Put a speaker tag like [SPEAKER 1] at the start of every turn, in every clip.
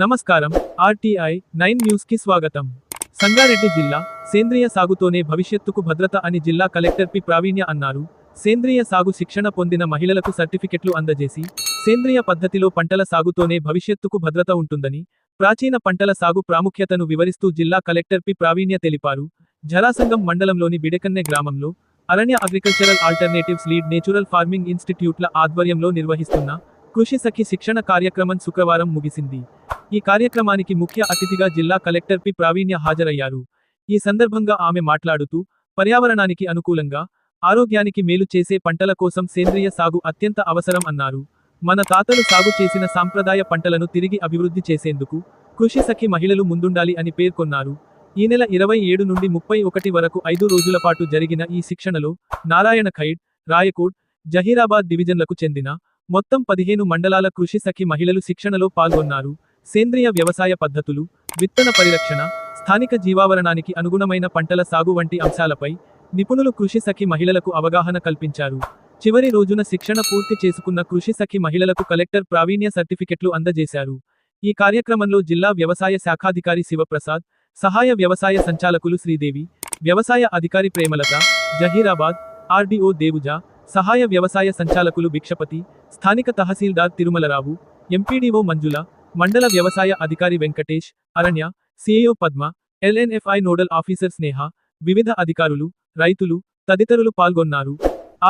[SPEAKER 1] నమస్కారం RTI nine న్యూస్కి స్వాగతం. సంగారెడ్డి జిల్లా సేంద్రియ సాగుతోనే భవిష్యత్తుకు భద్రత అని జిల్లా కలెక్టర్ పి ప్రావీణ్య అన్నారు. సేంద్రియ సాగు శిక్షణ పొందిన మహిళలకు సర్టిఫికెట్లు అందజేసి సేంద్రియ పద్ధతిలో పంటల సాగుతోనే భవిష్యత్తుకు భద్రత ఉంటుందని ప్రాచీన పంటల సాగు ప్రాముఖ్యతను వివరిస్తూ జిల్లా కలెక్టర్ పి ప్రావీణ్య తెలిపారు. జరాసంగం మండలంలోని బిడకన్నె గ్రామంలో Aranya agricultural alternatives lead natural farming ఇన్స్టిట్యూట్ల ఆధ్వర్యంలో నిర్వహిస్తున్న కృషి సఖి శిక్షణ కార్యక్రమం శుక్రవారం ముగిసింది. ఈ కార్యక్రమానికి ముఖ్య అతిథిగా జిల్లా కలెక్టర్ పి. ప్రావీణ్య హాజరయ్యారు. ఈ సందర్భంగా ఆమె మాట్లాడుతూ పర్యావరణానికి అనుకూలంగా ఆరోగ్యానికి మేలు చేసే పంటల కోసం సేంద్రియ సాగు అత్యంత అవసరం అన్నారు. మన తాతలు సాగు చేసిన సాంప్రదాయ పంటలను తిరిగి అభివృద్ధి చేసేందుకు కృషి సఖి మహిళలు ముందుండాలి అని పేర్కొన్నారు. ఈ నెల ఇరవై ఏడు నుండి ముప్పై ఒకటి వరకు ఐదు రోజుల పాటు జరిగిన ఈ శిక్షణలో నారాయణ ఖైడ్ రాయకోట్ జహీరాబాద్ డివిజన్లకు చెందిన మొత్తం పదిహేను మండలాల కృషి సఖి మహిళలు శిక్షణలో పాల్గొన్నారు. సేంద్రియ వ్యవసాయ పద్ధతులు విత్తన పరిరక్షణ స్థానిక జీవావరణానికి అనుగుణమైన పంటల సాగు వంటి అంశాలపై నిపుణులు కృషి సఖి మహిళలకు అవగాహన కల్పించారు. చివరి రోజున శిక్షణ పూర్తి చేసుకున్న కృషి సఖి మహిళలకు కలెక్టర్ ప్రావీణ్య సర్టిఫికెట్లు అందజేశారు. ఈ కార్యక్రమంలో జిల్లా వ్యవసాయ శాఖాధికారి శివప్రసాద్ సహాయ వ్యవసాయ సంచాలకులు శ్రీదేవి వ్యవసాయ అధికారి ప్రేమలత జహీరాబాద్ ఆర్డీఓ దేవుజా సహాయ వ్యవసాయ సంచాలకులు భిక్షపతి స్థానిక తహసీల్దార్ తిరుమలరావు ఎంపీడీఓ మంజుల మండల వ్యవసాయ అధికారి Venkatesh Aranya CAO Padma LNFI nodal officer Sneha వివిధ అధికారులు రైతులు తదితరులు పాల్గొన్నారు.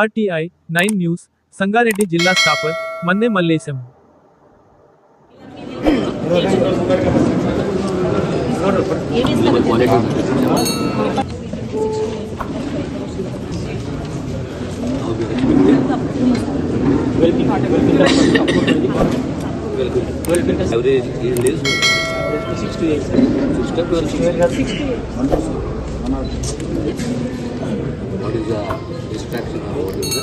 [SPEAKER 1] ఆర్టీఐ నైన్ న్యూస్ సంగారెడ్డి జిల్లా staffer Manne Mallesham. good. 12 quintals.
[SPEAKER 2] Average yield is? 68, sir. 12 quintals. 68. What is the extraction or what is the?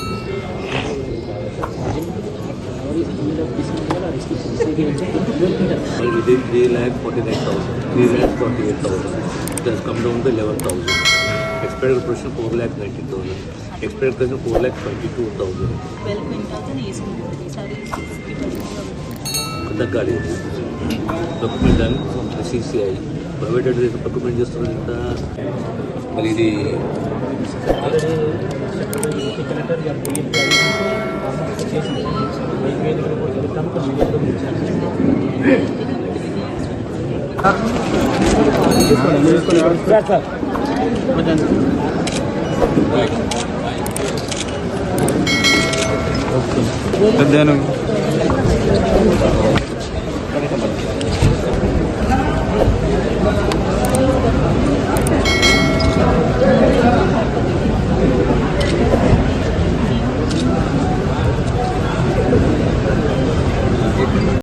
[SPEAKER 2] Well, within 3 lakh 49,000, 3 lakh 48,000. It has come down to 11,000. expected production 4 lakh 90,000. Expected production 4 lakh 22,000. 12
[SPEAKER 3] quintals and 8 quintals. Sixty percent
[SPEAKER 2] తగ్గాలి procurement అని CCI private అయితే procurement చేస్తున్నది ఎంత మరి ఇది
[SPEAKER 4] పెద్దను 그렇게 만들어요.